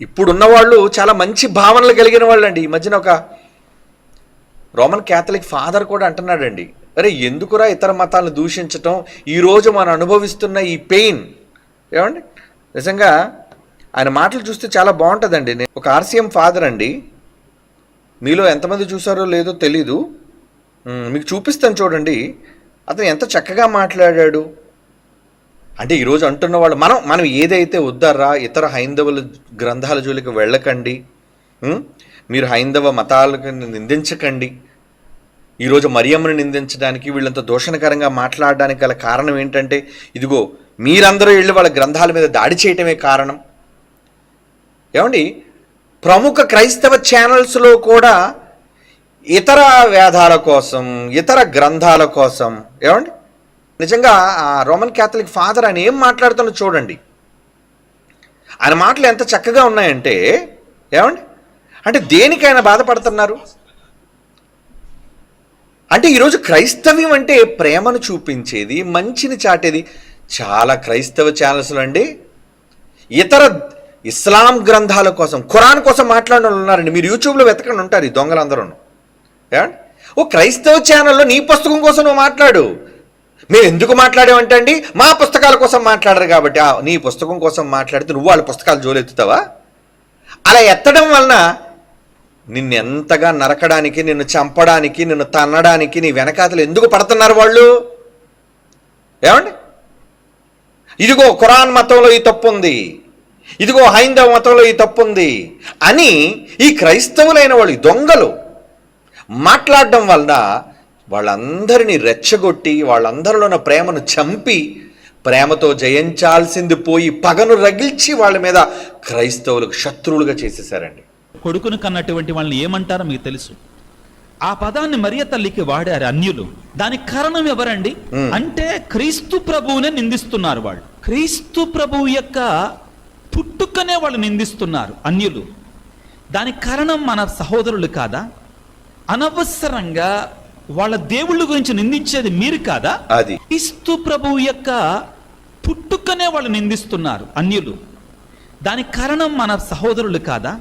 ఇప్పుడున్న వాళ్ళు చాలా మంచి భావనలు కలిగిన వాళ్ళు అండి ఈ మధ్యన ఒక రోమన్ క్యాథలిక్ ఫాదర్ కూడా అంటున్నాడండి. అరే ఎందుకురా ఇతర మతాలను దూషించటం? ఈరోజు మనం అనుభవిస్తున్న ఈ పెయిన్. ఏమండి? నిజంగా ఆయన మాటలు చూస్తే చాలా బాగుంటుందండి. నేను ఒక ఆర్సీఎం ఫాదర్ అండి. మీలో ఎంతమంది చూసారో లేదో తెలీదు. మీకు చూపిస్తాను చూడండి. అతను ఎంత చక్కగా మాట్లాడాడు. అంటే ఈరోజు అంటున్న వాళ్ళు మనం మనం ఏదైతే వద్దారా ఇతర హైందవుల గ్రంథాల జోలికి వెళ్ళకండి మీరు హైందవ మతాలకు నిందించకండి. ఈరోజు మరియమ్మని నిందించడానికి వీళ్ళంత దూషణకరంగా మాట్లాడడానికి గల కారణం ఏంటంటే ఇదిగో మీరందరూ వెళ్ళి వాళ్ళ గ్రంథాల మీద దాడి చేయటమే కారణం. ఏమండి? ప్రముఖ క్రైస్తవ ఛానల్స్లో కూడా ఇతర వేదాల కోసం ఇతర గ్రంథాల కోసం ఏమండి? నిజంగా ఆ రోమన్ క్యాథలిక్ ఫాదర్ ఆయన ఏం మాట్లాడుతున్నా చూడండి. ఆయన మాటలు ఎంత చక్కగా ఉన్నాయంటే ఏమండి? అంటే దేనికైనా బాధపడుతున్నారు? అంటే ఈరోజు క్రైస్తవ్యం అంటే ప్రేమను చూపించేది మంచిని చాటేది చాలా క్రైస్తవ ఛానల్స్లో అండి. ఇతర ఇస్లాం గ్రంథాల కోసం ఖురాన్ కోసం మాట్లాడిన వాళ్ళు ఉన్నారండి. మీరు యూట్యూబ్లో వెతకండి ఉంటారు ఈ దొంగలందరూ ఏమండి? ఓ క్రైస్తవ ఛానల్లో నీ పుస్తకం కోసం నువ్వు మాట్లాడు. మేము ఎందుకు మాట్లాడామంటే అండి మా పుస్తకాల కోసం మాట్లాడరు కాబట్టి. ఆ, నీ పుస్తకం కోసం మాట్లాడితే నువ్వు వాళ్ళ పుస్తకాలు జోలెత్తుతావా? అలా ఎత్తడం వలన నిన్ను ఎంతగా నరకడానికి నిన్ను చంపడానికి నిన్ను తన్నడానికి నీ వెనకాతలు ఎందుకు పడుతున్నారు వాళ్ళు? ఏమండి? ఇదిగో ఖురాన్ మతంలో ఈ తప్పు ఉంది ఇదిగో హైందవ మతంలో ఈ తప్పు ఉంది అని ఈ క్రైస్తవులైన వాళ్ళు దొంగలు మాట్లాడడం వలన వాళ్ళందరినీ రెచ్చగొట్టి వాళ్ళందరిలో ఉన్న ప్రేమను చంపి ప్రేమతో జయించాల్సింది పోయి పగను రగిల్చి వాళ్ళ మీద క్రైస్తవులకు శత్రువులుగా చేసేసారండి కొడుకును కన్నటువంటి వాళ్ళని ఏమంటారో మీకు తెలుసు. ఆ పదాన్ని మరియ తల్లికి వాడారు అన్యులు. దానికి కారణం ఎవరండి. అంటే క్రీస్తు ప్రభువునే నిందిస్తున్నారు వాళ్ళు. క్రీస్తు ప్రభువు యొక్క పుట్టుకనే వాళ్ళు నిందిస్తున్నారు అన్యులు. దానికి కారణం మన సహోదరులు కాదా? అనవసరంగా వాళ్ళ దేవుళ్ళ గురించి నిందించేది మీరు కాదా? అది. క్రీస్తు ప్రభువు యొక్క పుట్టుకనే వాళ్ళు నిందిస్తున్నారు అన్యులు. దానికి కారణం మన సహోదరులు కాదా?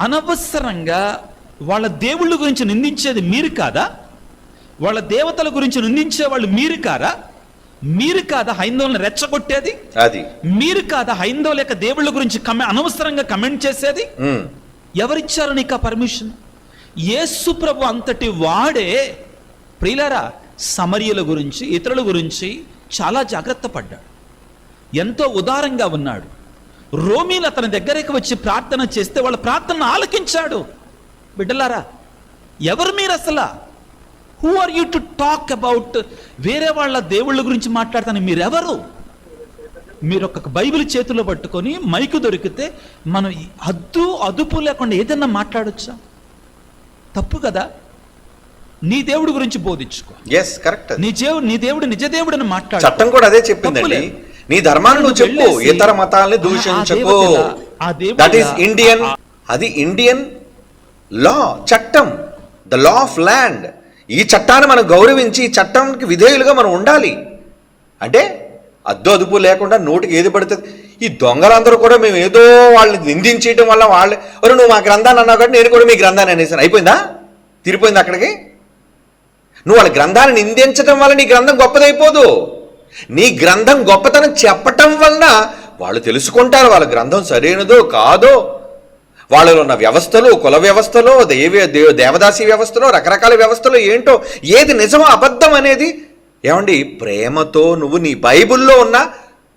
అనవసరంగా వాళ్ళ దేవుళ్ళ గురించి నిందించేది మీరు కాదా? వాళ్ళ దేవతల గురించి నిందించే వాళ్ళు మీరు కాదా మీరు కాదా హైందవులను రెచ్చగొట్టేది? అది. మీరు కాదా హైందవుల యొక్క దేవుళ్ళ గురించి కమె అనవసరంగా కమెంట్ చేసేది? ఎవరిచ్చారు నీకు ఆ పర్మిషన్? యేసు ప్రభు అంతటి వాడే ప్రియులారా సమరియల గురించి ఇతరుల గురించి చాలా జాగ్రత్త పడ్డాడు. ఎంతో ఉదారంగా ఉన్నాడు. రోమీలు అతని దగ్గరికి వచ్చి ప్రార్థన చేస్తే వాళ్ళ ప్రార్థన ఆలకించాడు. బిడ్డలారా ఎవరు మీరు అసలు? Who are you to talk about వేరే వాళ్ళ దేవుళ్ళ గురించి మాట్లాడతాను. మీరెవరు? మీరు ఒక బైబిల్ చేతిలో పట్టుకొని మైకు దొరికితే మనం అద్దు అదుపు లేకుండా ఏదన్నా మాట్లాడొచ్చా? తప్పు కదా? నీ దేవుడి గురించి బోధించుకో. Yes correct. నీ దేవుడు నీ దేవుడు నిజ దేవుడని మాట్లాడు. చట్టం కూడా అదే చెప్పిందండి. నీ ధర్మాన్ని నువ్వు చెప్పు. ఇతర మతాల్ని దూషించకు. దట్ ఈస్ ఇండియన్ అది ఇండియన్ లా చట్టం. ద లా ఆఫ్ ల్యాండ్ ఈ చట్టాన్ని మనం గౌరవించి ఈ చట్టానికి విధేయులుగా మనం ఉండాలి. అంటే అద్దు అదుపు లేకుండా నోటికి ఏది పడుతుంది ఈ దొంగలందరూ కూడా మేము ఏదో వాళ్ళని నిందించేయడం వల్ల వాళ్ళు ఒరే నువ్వు మా గ్రంథాన్ని అన్నావు కాబట్టి నేను కూడా మీ గ్రంథాన్ని అనేసాను. అయిపోయిందా? తిరిపోయింది అక్కడికి? నువ్వు వాళ్ళ గ్రంథాన్ని నిందించడం వల్ల నీ గ్రంథం గొప్పదైపోదు. నీ గ్రంథం గొప్పతనం చెప్పటం వలన వాళ్ళు తెలుసుకుంటారు వాళ్ళ గ్రంథం సరైనదో కాదో. వాళ్ళలో ఉన్న వ్యవస్థలు కుల వ్యవస్థలో దేవి దేవ దేవదాసి వ్యవస్థలో రకరకాల వ్యవస్థలో ఏంటో ఏది నిజమో అబద్ధం అనేది ఏమండి ప్రేమతో నువ్వు నీ బైబిల్లో ఉన్న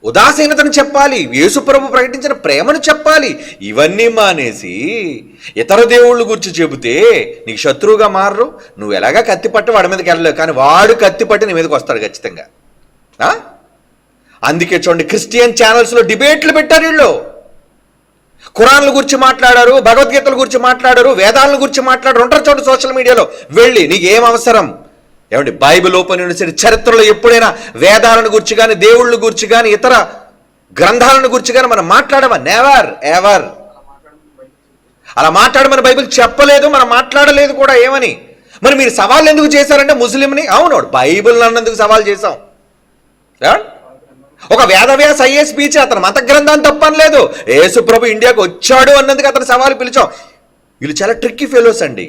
ఉదాసీనతను చెప్పాలి యేసుప్రభు ప్రకటించిన ప్రేమను చెప్పాలి ఇవన్నీ మానేసి ఇతర దేవుళ్ళ గురించి చెబితే నీకు శత్రువుగా మారరు నువ్వు ఎలాగా కత్తి పట్టి వాడి మీదకి వెళ్ళలేవు కానీ వాడు కత్తి పట్టి నీ మీదకి వస్తాడు ఖచ్చితంగా. అందుకే చూడండి క్రిస్టియన్ ఛానల్స్లో డిబేట్లు పెట్టారు వీళ్ళు. కురాన్ల గురించి మాట్లాడారు భగవద్గీతల గురించి మాట్లాడారు వేదాల గురించి మాట్లాడారు ఉంటారు చూడండి సోషల్ మీడియాలో. వెళ్ళి నీకు ఏం అవసరం? ఏమండి బైబిల్ ఓపెన్ యూనివర్సిటీ చరిత్రలో ఎప్పుడైనా వేదాలను గురించి కానీ దేవుళ్ళ గురించి కానీ ఇతర గ్రంథాలను గురించి కానీ మనం మాట్లాడమా నెవర్ ఎవర్ అలా మాట్లాడమని బైబిల్ చెప్పలేదు మనం మాట్లాడలేదు కూడా ఏమని? మరి మీరు సవాల్ ఎందుకు చేశారంటే ముస్లింని? అవును బైబిల్ అన్నందుకు సవాల్ చేశాం. ఒక వేదవ్యాస అయ్యే స్పీచ్ అతను మత గ్రంథాన్ని తప్పనలేదు యేసు ప్రభు ఇండియాకు వచ్చాడు అన్నందుకు అతను సవాలు పిలిచాం. వీళ్ళు చాలా ట్రిక్కీ ఫెలోస్ అండి.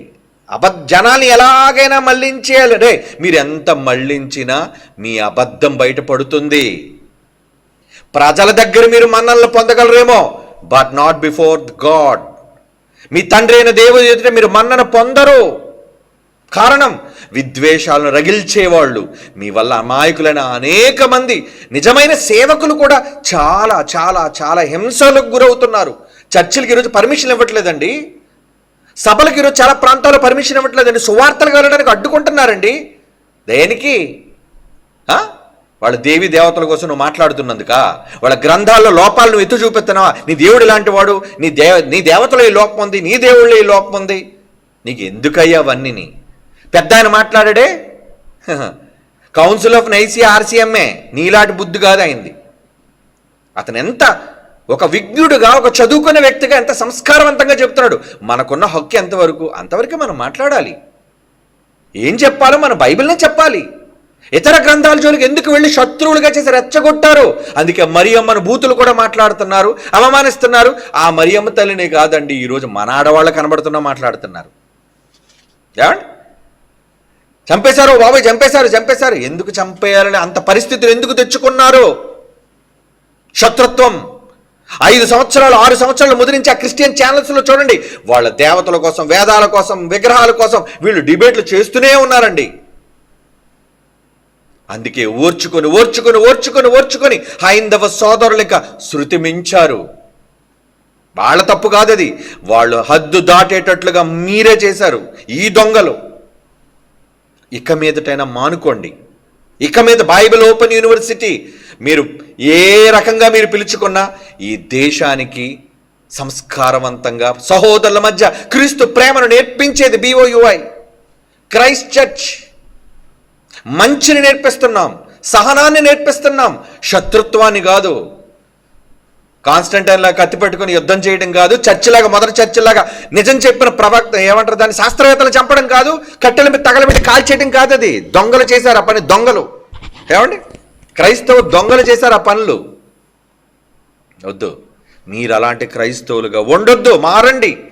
అబద్ధ జనాల్ని ఎలాగైనా మళ్ళించేయాలి రే మీరు ఎంత మళ్ళించినా మీ అబద్ధం బయటపడుతుంది. ప్రజల దగ్గర మీరు మన్నలను పొందగలరేమో బట్ నాట్ బిఫోర్ గాడ్ మీ తండ్రి అయిన దేవుని ఎదుట మీరు మన్నన పొందరు. కారణం విద్వేషాలను రగిల్చేవాళ్ళు. మీ వల్ల అమాయకులైన అనేక మంది నిజమైన సేవకులు కూడా చాలా చాలా చాలా హింసలకు గురవుతున్నారు. చర్చిలకి ఈరోజు పర్మిషన్ ఇవ్వట్లేదండి. సభలకు ఈరోజు చాలా ప్రాంతాల్లో పర్మిషన్ ఇవ్వట్లేదండి సువార్తలకు వెళ్ళడానికి అడ్డుకుంటున్నారండి. దేనికి? ఆ? వాళ్ళ దేవి దేవతల కోసం నువ్వు మాట్లాడుతున్నందుక? వాళ్ళ గ్రంథాల్లో లోపాలను నువ్వు ఎత్తు చూపెత్తున్నావా నీ దేవుడు ఇలాంటి వాడు? నీ దేవ నీ దేవతలో ఈ లోపం ఉంది నీ దేవుళ్ళో ఈ లోపం ఉంది. నీకు ఎందుకయ్యా అవన్నీ పెద్ద ఆయన మాట్లాడాడే? కౌన్సిల్ ఆఫ్ నైసీ ఆర్సీఎంఏ నీలాంటి బుద్ధి కాదు అయింది అతను ఎంత ఒక విజ్ఞుడుగా ఒక చదువుకున్న వ్యక్తిగా ఎంత సంస్కారవంతంగా చెప్తున్నాడు మనకున్న హక్కు ఎంతవరకు? అంతవరకే మనం మాట్లాడాలి. ఏం చెప్పాలో మన బైబిల్నే చెప్పాలి. ఇతర గ్రంథాల జోలికి ఎందుకు వెళ్ళి శత్రువులుగా చేసి రెచ్చగొట్టారు? అందుకే మరియమ్మను బూతులు కూడా మాట్లాడుతున్నారు అవమానిస్తున్నారు. ఆ మరియమ్మ తల్లిని కాదండి ఈరోజు మన ఆడవాళ్ళు కనబడుతున్నా మాట్లాడుతున్నారు. చంపేశారు బాబాయ్ చంపేశారు చంపేశారు. ఎందుకు చంపేయాలని అంత పరిస్థితులు ఎందుకు తెచ్చుకున్నారు? శత్రుత్వం. ఐదు సంవత్సరాలు ఆరు సంవత్సరాలు ముదిరించి ఆ క్రిస్టియన్ ఛానల్స్లో చూడండి. వాళ్ళ దేవతల కోసం వేదాల కోసం విగ్రహాల కోసం వీళ్ళు డిబేట్లు చేస్తూనే ఉన్నారండి. అందుకే ఓర్చుకొని ఓర్చుకొని ఓర్చుకొని ఓర్చుకొని హైందవ సోదరులు ఇక శృతి మించారు. వాళ్ళ తప్పు కాదు అది వాళ్ళు హద్దు దాటేటట్లుగా మీరే చేశారు. ఈ దొంగలు. ఇక మీదటైనా మానుకోండి. ఇక మీద బైబిల్ ఓపెన్ యూనివర్సిటీ మీరు ఏ రకంగా మీరు పిలుచుకున్నా ఈ దేశానికి సంస్కారవంతంగా సహోదరుల మధ్య క్రీస్తు ప్రేమను నేర్పించేది బీఓయుఐ క్రైస్ట్ చర్చ్ మంచిని నేర్పిస్తున్నాం సహనాన్ని నేర్పిస్తున్నాం శత్రుత్వాన్ని కాదు. కాన్స్టంటైన్ లాగా కత్తి పెట్టుకుని యుద్ధం చేయడం కాదు చర్చిలాగా మొదటి చర్చిలాగా నిజం చెప్పిన ప్రవక్త ఏమంటారు దాన్ని? శాస్త్రవేత్తలు చంపడం కాదు కట్టెల మీద తగలబెట్టి కాల్చేయడం కాదు అది. దొంగలు చేశారు ఆ పని దొంగలు. ఏమండి? క్రైస్తవ దొంగలు చేశారు ఆ పనులు. వద్దు. మీరు అలాంటి క్రైస్తవులుగా ఉండొద్దు. మారండి.